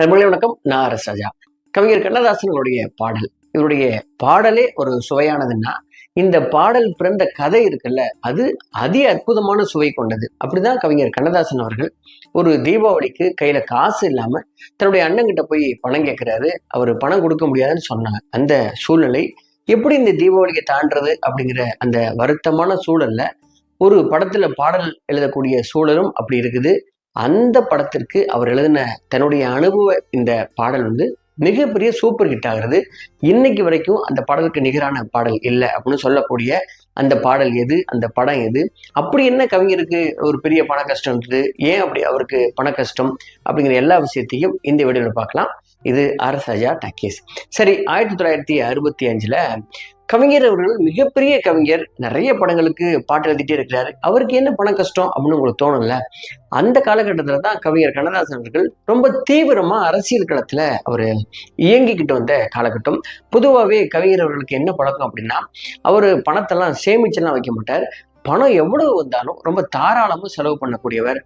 நண்பர்களே வணக்கம். நான் அரஸ் ராஜா. கவிஞர் கண்ணதாசனுடைய பாடல். இவருடைய பாடலே ஒரு சுவையானதுன்னா இந்த பாடல் பிறந்த கதை இருக்குல்ல அது அதி அற்புதமான சுவை கொண்டது. அப்படிதான் கவிஞர் கண்ணதாசன் அவர்கள் ஒரு தீபாவளிக்கு கையில காசு இல்லாம தன்னுடைய அண்ணங்கிட்ட போய் பணம் கேட்கிறாரு அவர் பணம் கொடுக்க முடியாதுன்னு சொன்னாங்க. அந்த சூழ்நிலை எப்படி இந்த தீபாவளியை தாண்டது அப்படிங்கிற அந்த வருத்தமான சூழல்ல ஒரு படத்துல பாடல் எழுதக்கூடிய சூழலும் அப்படி இருக்குது. அந்த படத்திற்கு அவர் எழுதின தன்னுடைய அனுபவ இந்த பாடல் வந்து மிகப்பெரிய சூப்பர் ஹிட் ஆகிறது. இன்னைக்கு வரைக்கும் அந்த பாடலுக்கு நிகரான பாடல் இல்லை அப்படின்னு சொல்லக்கூடிய அந்த பாடல் எது அந்த படம் எது? அப்படி என்ன கவிஞருக்கு ஒரு பெரிய பண கஷ்டம் இருந்தது? ஏன் அப்படி அவருக்கு பண கஷ்டம்? அப்படிங்கிற எல்லா விஷயத்தையும் இந்த வீடியோவில் பார்க்கலாம். இது அரசாஜா டாக்கீஸ். சரி ஆயிரத்தி தொள்ளாயிரத்தி அறுபத்தி அஞ்சுல கவிஞர் அவர்கள் மிகப்பெரிய கவிஞர். நிறைய படங்களுக்கு பாட்டு எழுதிட்டே இருக்கிறாரு. அவருக்கு என்ன பண கஷ்டம் அப்படின்னு உங்களுக்கு தோணும்ல? அந்த காலகட்டத்தில் தான் கவிஞர் கண்ணதாசன் அவர்கள் ரொம்ப தீவிரமா அரசியல் களத்துல அவர் இயங்கிக்கிட்டு வந்த காலகட்டம். பொதுவாகவே கவிஞர் அவர்களுக்கு என்ன பழக்கம் அப்படின்னா அவர் பணத்தெல்லாம் சேமிச்செல்லாம் வைக்க மாட்டார். பணம் எவ்வளவு வந்தாலும் ரொம்ப தாராளமாக செலவு பண்ணக்கூடியவர்.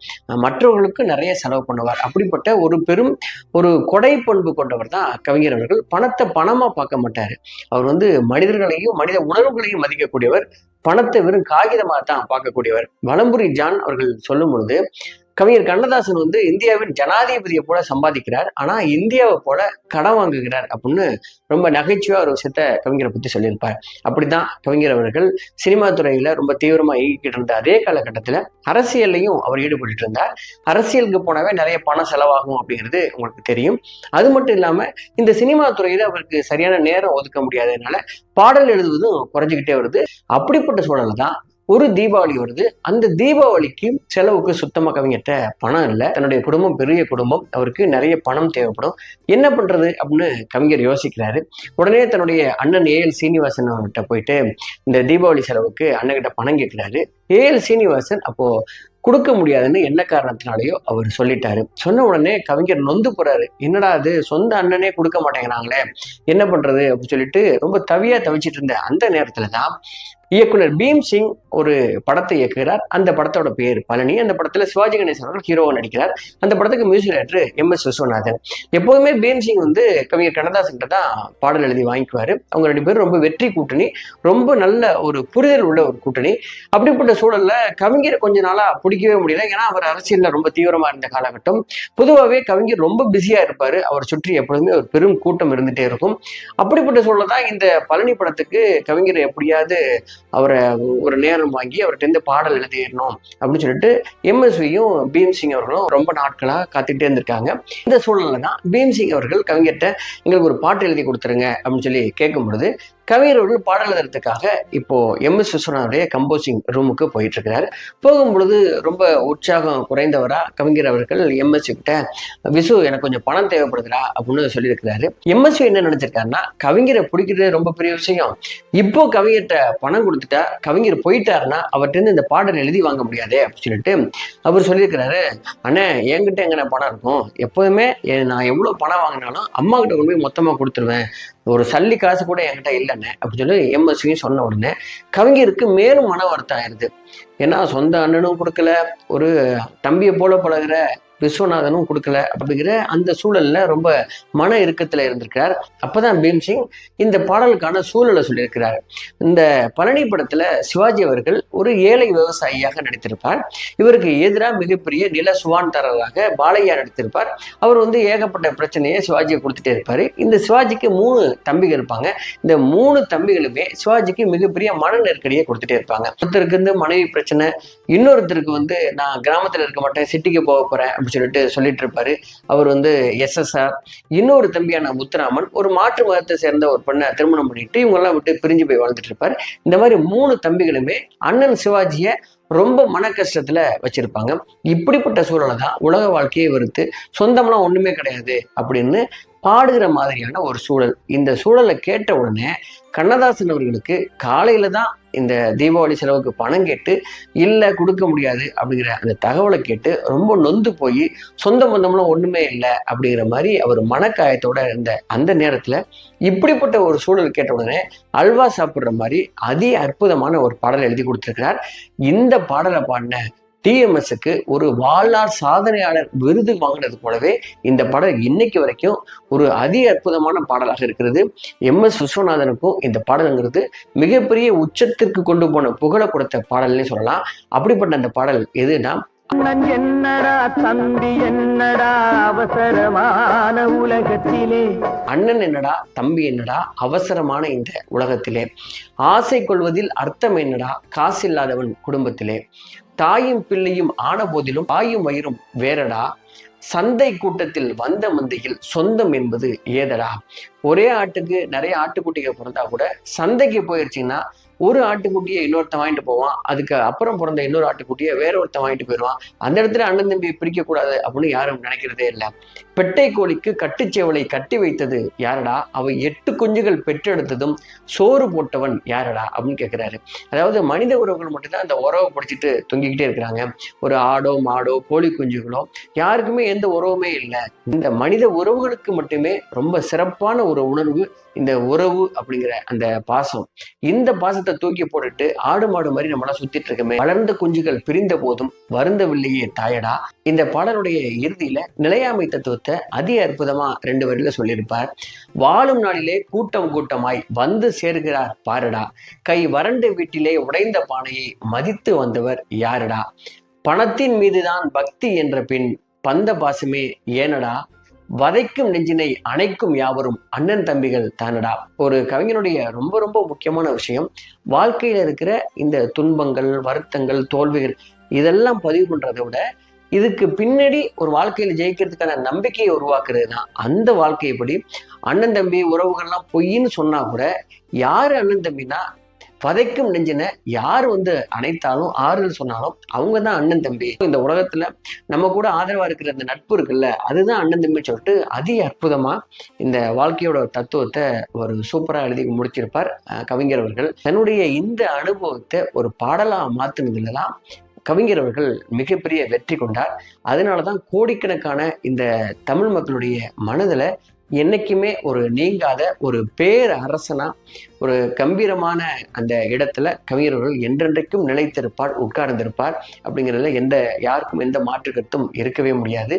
மற்றவர்களுக்கு நிறைய செலவு பண்ணுவார். அப்படிப்பட்ட ஒரு பெரும் ஒரு கொடை பண்பு கொண்டவர் தான் கவிஞர் அவர்கள். பணத்தை பணமா பார்க்க மாட்டார். அவர் வந்து மனிதர்களையும் மனித உணர்வுகளையும் மதிக்கக்கூடியவர். பணத்தை வெறும் காகிதமாக தான் பார்க்கக்கூடியவர். வலம்புரி ஜான் அவர்கள் சொல்லும் பொழுது கவிஞர் கண்ணதாசன் வந்து இந்தியாவின் ஜனாதிபதியை போல சம்பாதிக்கிறார். ஆனா இந்தியாவை போல கடன் வாங்குகிறார் அப்படின்னு ரொம்ப நகைச்சுவா ஒரு விஷயத்த கவிஞரை பத்தி சொல்லியிருப்பார். அப்படிதான் கவிஞர் அவர்கள் சினிமா துறையில ரொம்ப தீவிரமா இயக்கிட்டு இருந்த அதே காலகட்டத்துல அரசியல்லையும் அவர் ஈடுபட்டு இருந்தார். அரசியலுக்கு போனாவே நிறைய பணம் செலவாகும் அப்படிங்கிறது உங்களுக்கு தெரியும். அது மட்டும் இல்லாம இந்த சினிமா துறையில அவருக்கு சரியான நேரம் ஒதுக்க முடியாததுனால பாடல் எழுதுவதும் குறைஞ்சிக்கிட்டே வருது. அப்படிப்பட்ட சூழல்தான் ஒரு தீபாவளி வருது. அந்த தீபாவளிக்கு செலவுக்கு சுத்தமாக கவிஞர்கிட்ட பணம் இல்லை. தன்னுடைய குடும்பம் பெரிய குடும்பம். அவருக்கு நிறைய பணம் தேவைப்படும். என்ன பண்ணுறது அப்படின்னு கவிஞர் யோசிக்கிறாரு. உடனே தன்னுடைய அண்ணன் ஏஎல் சீனிவாசன் அவர்கிட்ட போயிட்டு இந்த தீபாவளி செலவுக்கு அண்ணன்கிட்ட பணம் கேட்கிறாரு. ஏஎல் சீனிவாசன் அப்போது கொடுக்க முடியாதுன்னு என்ன காரணத்தினாலேயோ அவர் சொல்லிட்டாரு. சொன்ன உடனே கவிஞர் நொந்து போறாரு. என்னடா அது சொந்த அண்ணனே கொடுக்க மாட்டேங்கிறாங்களே. என்ன பண்றது அப்படின்னு சொல்லிட்டு ரொம்ப தவியா தவிச்சிட்டு இருந்த அந்த நேரத்துல தான் இயக்குனர் பீம் சிங் ஒரு படத்தை இயக்குகிறார். அந்த படத்தோட பேர் பழனி. அந்த படத்துல சிவாஜி கணேசன் அவர்கள் ஹீரோவா நடிக்கிறார். அந்த படத்துக்கு music director M S Viswanathan. எப்போதுமே பீம் சிங் வந்து கவிஞர் கண்ணதாசன் தான் பாடல் எழுதி வாங்கிக்குவாரு. அவங்க ரெண்டு பேரும் ரொம்ப வெற்றி கூட்டணி ரொம்ப நல்ல ஒரு புரிதல் உள்ள ஒரு கூட்டணி. அப்படிப்பட்ட சூழல்ல கவிஞர் கொஞ்ச நாளா பிடிக்கவே முடியல. ஏன்னா அவர் அரசியல்ல ரொம்ப தீவிரமா இருந்த காலகட்டம். பொதுவாகவே கவிஞர் ரொம்ப பிஸியா இருப்பாரு. அவர் சுற்றி எப்பொழுதுமே ஒரு பெரும் கூட்டம் இருந்துட்டே இருக்கும். அப்படிப்பட்ட சூழல் தான் இந்த பழனி படத்துக்கு கவிஞர் எப்படியாவது அவரை ஒரு நேரம் வாங்கி அவர்கிட்ட இருந்து பாடல் எழுதிடணும் அப்படின்னு சொல்லிட்டு எம்எஸ்வியும் பீம்சிங் அவர்களும் ரொம்ப நாட்களா காத்துக்கிட்டே இருந்திருக்காங்க. இந்த சூழ்நிலை தான் பீம்சிங் அவர்கள் கவிஞர்கிட்ட எங்களுக்கு ஒரு பாட்டு எழுதி கொடுத்துருங்க அப்படின்னு சொல்லி கேட்கும் பொழுது கவிஞர் அவர்கள் பாடல் எழுதுறதுக்காக இப்போ எம் எஸ் விஸ்வநாதனுடைய கம்போசிங் ரூமுக்கு போயிட்டு இருக்கிறாரு போகும் பொழுது ரொம்ப உற்சாகம் குறைந்தவரா கவிஞர் அவர்கள் எம்எஸ்சி கிட்ட விசு எனக்கு கொஞ்சம் பணம் தேவைப்படுதுடா அப்படின்னு சொல்லியிருக்கிறாரு. எம்எஸ்சி என்ன நினைச்சிருக்காருன்னா கவிஞரை பிடிக்கிறது ரொம்ப பெரிய விஷயம். இப்போ கவிஞர்கிட்ட பணம் கொடுத்துட்டா கவிஞர் போயிட்டாருன்னா அவர்கிட்ட இந்த பாடல் எழுதி வாங்க முடியாதே அப்படின்னு சொல்லிட்டு அவர் சொல்லியிருக்கிறாரு. அண்ணே என்கிட்ட எங்கண்ணே பணம் இருக்கும்? எப்போதுமே நான் எவ்வளோ பணம் வாங்கினாலும் அம்மா கிட்ட கொண்டு போய் மொத்தமாக கொடுத்துருவேன். ஒரு சல்லி காசு கூட என்கிட்ட இல்லைண்ணே அப்படின்னு சொல்லி எம்எஸ்வியும் சொன்ன உடனே கவிஞருக்கு மேலும் மன வருத்தம் ஆயிருது ஏன்னா சொந்த அண்ணனும் கொடுக்கல ஒரு தம்பியை போல பழகுற விஸ்வநாதனும் கொடுக்கல அப்படிங்கிற அந்த சூழல்ல ரொம்ப மன இறுக்கத்துல இருந்திருக்கிறார். அப்பதான் பீம்சிங் இந்த பாடலுக்கான சூழலை சொல்லியிருக்கிறார். இந்த பழனி படத்துல சிவாஜி அவர்கள் ஒரு ஏழை விவசாயியாக நடித்திருப்பார். இவருக்கு எதிராக மிகப்பெரிய நில சுவான்தாரராக பாலையா நடித்திருப்பார். அவர் வந்து ஏகப்பட்ட பிரச்சனையை சிவாஜியை கொடுத்துட்டே இருப்பாரு. இந்த சிவாஜிக்கு மூணு தம்பிகள் இருப்பாங்க. இந்த மூணு தம்பிகளுமே சிவாஜிக்கு மிகப்பெரிய மன நெருக்கடியை கொடுத்துட்டே இருப்பாங்க. ஒருத்தருக்கு வந்து மனைவி பிரச்சனை இன்னொருத்தருக்கு வந்து நான் கிராமத்துல இருக்க மாட்டேன் சிட்டிக்கு போக போறேன் அப்படின்னு சொல்லிட்டு சொல்லிட்டு இருப்பாரு அவர் வந்து எஸ்எஸ்ஆர் இன்னொரு தம்பியான முத்துராமன் ஒரு மாற்று மதத்தை சேர்ந்த ஒரு பெண்ணை திருமணம் பண்ணிட்டு இவங்கெல்லாம் விட்டு பிரிஞ்சு போய் வாழ்ந்துட்டு இருப்பாரு இந்த மாதிரி மூணு தம்பிகளுமே அண்ணன் சிவாஜியை ரொம்ப மன கஷ்டத்துல வச்சிருப்பாங்க. இப்படிப்பட்ட சூழலை தான் உலக வாழ்க்கையை வெறுத்து சொந்தம்லாம் ஒண்ணுமே கிடையாது அப்படின்னு பாடுகிற மாதிரியான ஒரு சூழல். இந்த சூழலை கேட்ட உடனே கண்ணதாசன் அவர்களுக்கு காலையில தான் இந்த தீபாவளி செலவுக்கு பணம் கேட்டு இல்லை கொடுக்க முடியாது அப்படிங்கிற அந்த தகவலை கேட்டு ரொம்ப நொந்து போய் சொந்த பந்தம்லாம் ஒன்றுமே இல்லை அப்படிங்கிற மாதிரி அவர் மனக்காயத்தோட இருந்த அந்த நேரத்தில் இப்படிப்பட்ட ஒரு சூழல் கேட்ட உடனே அல்வா சாப்பிட்ற மாதிரி அதி அற்புதமான ஒரு பாடல் எழுதி கொடுத்துருக்கிறார். இந்த பாடலை பாடின டிஎம்எஸ்க்கு ஒரு வாழ்நாள் சாதனையாளர் விருது வாங்கினது போலவே இந்த பாடல் இன்னைக்கு வரைக்கும் ஒரு அதி அற்புதமான பாடலாக இருக்கிறது. எம் எஸ் விஸ்வநாதனுக்கும் இந்த பாடலுங்கிறது மிகப்பெரிய உச்சத்திற்கு கொண்டு போன புகழ கொடுத்த பாடல்னே சொல்லலாம். அப்படிப்பட்ட அந்த பாடல் எதுனா என்னடா தம்பி என்னடா அவசரமான உலகத்திலே? அண்ணன் என்னடா தம்பி என்னடா அவசரமான இந்த உலகத்திலே? ஆசை கொள்வதில் அர்த்தம் என்னடா காசில்லாதவன் குடும்பத்திலே? தாயும் பிள்ளையும் ஆன போதிலும் தாயும் வயிறும் வேறடா? சந்தை கூட்டத்தில் வந்த மந்தையில் சொந்தம் என்பது ஏதடா? ஒரே ஆட்டுக்கு நிறைய ஆட்டுக்குட்டிகள் பிறந்தா கூட சந்தைக்கு போயிருச்சுன்னா ஒரு ஆட்டுக்குட்டியை இன்னொருத்தன் வாங்கிட்டு போவான். அதுக்கு அப்புறம் பிறந்த இன்னொரு ஆட்டுக்குட்டியை வேற ஒருத்தன் வாங்கிட்டு போயிடுவான். அந்த இடத்துல அண்ணன் தம்பியை பிரிக்க கூடாது அப்படின்னு யாரும் நினைக்கிறதே இல்லை. பெட்டை கோழிக்கு கட்டுச்சேவலை கட்டி வைத்தது யாரடா? அவ எட்டு குஞ்சுகள் பெற்றெடுத்ததும் சோறு போட்டவன் யாரடா? அப்படின்னு கேட்கிறாரு அதாவது மனித உறவுகள் மட்டும்தான் அந்த உறவை பிடிச்சிட்டு தொங்கிக்கிட்டே இருக்கிறாங்க. ஒரு ஆடோ மாடோ கோழி குஞ்சுகளோ யாருக்குமே எந்த உறவுமே இல்லை. இந்த மனித உறவுகளுக்கு மட்டுமே ரொம்ப சிறப்பான ஒரு உணர்வு இந்த உறவு அப்படிங்கிற அந்த பாசம். இந்த பாசத்தை தூக்கி போட்டுட்டு ஆடு மாடு மாதிரி நம்மளாம் சுத்திட்டு இருக்கமே. வளர்ந்த குஞ்சுகள் பிரிந்த போதும் வருந்தவில்லையே தாயடா. இந்த பாடலுடைய இறுதியில நிலையாமை தத்துவத்தை அதி அற்புதமா ரெண்டு வரியில சொல்லியிருப்பார். வாழும் நாளிலே கூட்டம் கூட்டமாய் வந்து சேர்கிறார் பாருடா. கை வறண்ட வீட்டிலே உடைந்த பானையை மதித்து வந்தவர் யாருடா? பணத்தின் மீதுதான் பக்தி என்ற பின் பந்த பாசமே ஏனடா? வதைக்கும் நெஞ்சினை அணைக்கும் யாவரும் அண்ணன் தம்பிகள் தானடா. ஒரு கவிஞனுடைய ரொம்ப ரொம்ப முக்கியமான விஷயம் வாழ்க்கையில் இருக்கிற இந்த துன்பங்கள் வருத்தங்கள் தோல்விகள் இதெல்லாம் பதிவு பண்ணுறதை விட இதுக்கு பின்னாடி ஒரு வாழ்க்கையில் ஜெயிக்கிறதுக்கான நம்பிக்கையை உருவாக்குறது தான் அந்த வாழ்க்கையைப்படி அண்ணன் தம்பி உறவுகள்லாம் பொய்ன்னு சொன்னா கூட யார் அண்ணன் தம்பினா பதைக்கும் நெஞ்சின யார் வந்து அணைத்தாலும் ஆறுதல் சொன்னாலும் அவங்க தான் அண்ணன் தம்பி. இந்த உலகத்துல நம்ம கூட ஆதரவா இருக்கிற அந்த நட்பு இருக்குல்ல அதுதான் அண்ணன் தம்பி சொல்லிட்டு அதி அற்புதமா இந்த வாழ்க்கையோட தத்துவத்தை ஒரு சூப்பரா எழுதி முடிச்சிருப்பார் கவிஞர் அவர்கள். தன்னுடைய இந்த அனுபவத்தை ஒரு பாடலா மாத்துனதுலலாம் கவிஞர் அவர்கள் மிகப்பெரிய வெற்றி கொண்டார். அதனால தான் கோடிக்கணக்கான இந்த தமிழ் மக்களுடைய மனதில் என்னைக்குமே ஒரு நீங்காத ஒரு பேர் அரசனா ஒரு கம்பீரமான அந்த இடத்துல கவிஞர்கள் என்றென்றைக்கும் நிலைத்திருப்பார் உட்கார்ந்திருப்பார் அப்படிங்கிறதுல எந்த யாருக்கும் எந்த மாற்று கருத்தும் இருக்கவே முடியாது.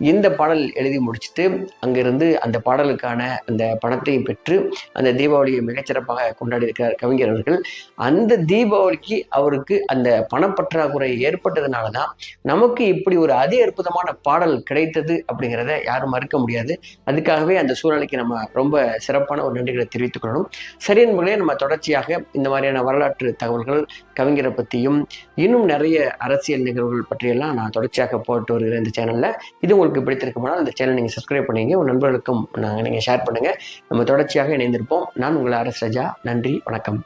இந்த பாடல் எழுதி முடிச்சுட்டு அங்கிருந்து அந்த பாடலுக்கான அந்த பணத்தையும் பெற்று அந்த தீபாவளியை மிகச்சிறப்பாக கொண்டாடி இருக்கிறார் கவிஞர் அவர்கள். அந்த தீபாவளிக்கு அவருக்கு அந்த பணப்பற்றாக்குறை ஏற்பட்டதுனால தான் நமக்கு இப்படி ஒரு அதி அற்புதமான பாடல் கிடைத்தது அப்படிங்கிறத யாரும் மறுக்க முடியாது. அதுக்காகவே அந்த சூழ்நிலைக்கு நம்ம ரொம்ப சிறப்பான ஒரு நன்றிகளை தெரிவித்துக் கொள்ளணும். சரி என்பதே நம்ம தொடர்ச்சியாக இந்த மாதிரியான வரலாற்று தகவல்கள் கவிஞரை பற்றியும் இன்னும் நிறைய அரசியல் நிகழ்வுகள் பற்றியெல்லாம் நான் தொடர்ச்சியாக போட்டு வருகிறேன் இந்த சேனலில். இது உங்களுக்கு பிடித்திருக்குமானால் இந்த சேனல் நீங்கள் சப்ஸ்கிரைப் பண்ணீங்க. உங்கள் நண்பர்களுக்கும் நாங்கள் நீங்கள் ஷேர் பண்ணுங்கள் நம்ம தொடர்ச்சியாக இணைந்திருப்போம். நான் உங்கள் அரசு ரஜா. நன்றி. வணக்கம்.